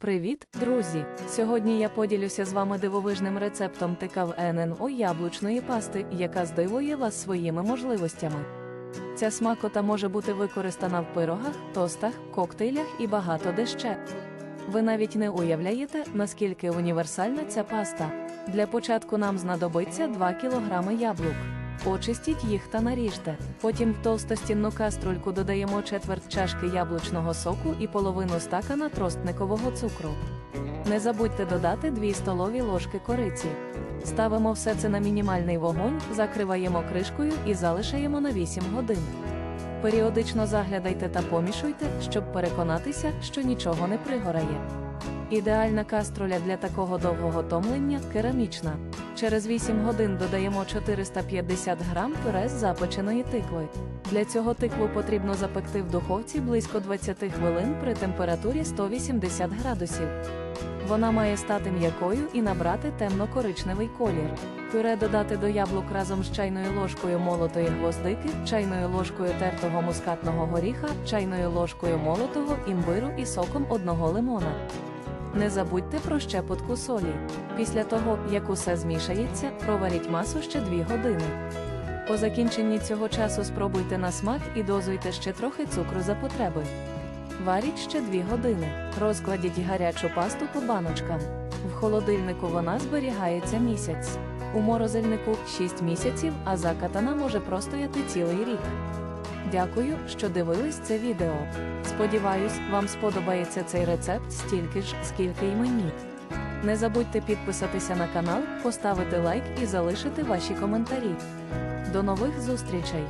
Привіт, друзі! Сьогодні я поділюся з вами дивовижним рецептом ТКВ ННО яблучної пасти, яка здивує вас своїми можливостями. Ця смакота може бути використана в пирогах, тостах, коктейлях і багато де ще. Ви навіть не уявляєте, наскільки універсальна ця паста. Для початку нам знадобиться 2 кг яблук. Очистіть їх та наріжте. Потім в товстостінну каструльку додаємо четверть чашки яблучного соку і половину стакана тростникового цукру. Не забудьте додати 2 столові ложки кориці. Ставимо все це на мінімальний вогонь, закриваємо кришкою і залишаємо на 8 годин. Періодично заглядайте та помішуйте, щоб переконатися, що нічого не пригорає. Ідеальна каструля для такого довгого томлення керамічна. Через 8 годин додаємо 450 грам пюре з запеченої тикви. Для цього тикву потрібно запекти в духовці близько 20 хвилин при температурі 180 градусів. Вона має стати м'якою і набрати темно-коричневий колір. Пюре додати до яблук разом з чайною ложкою молотої гвоздики, чайною ложкою тертого мускатного горіха, чайною ложкою молотого імбиру і соком одного лимона. Не забудьте про щепотку солі. Після того, як усе змішається, проваріть масу ще 2 години. По закінченні цього часу спробуйте на смак і дозуйте ще трохи цукру за потреби. Варіть ще 2 години. Розкладіть гарячу пасту по баночкам. В холодильнику вона зберігається місяць. У морозильнику 6 місяців, а закатана може простояти цілий рік. Дякую, що дивились це відео. Сподіваюсь, вам сподобається цей рецепт стільки ж, скільки й мені. Не забудьте підписатися на канал, поставити лайк і залишити ваші коментарі. До нових зустрічей!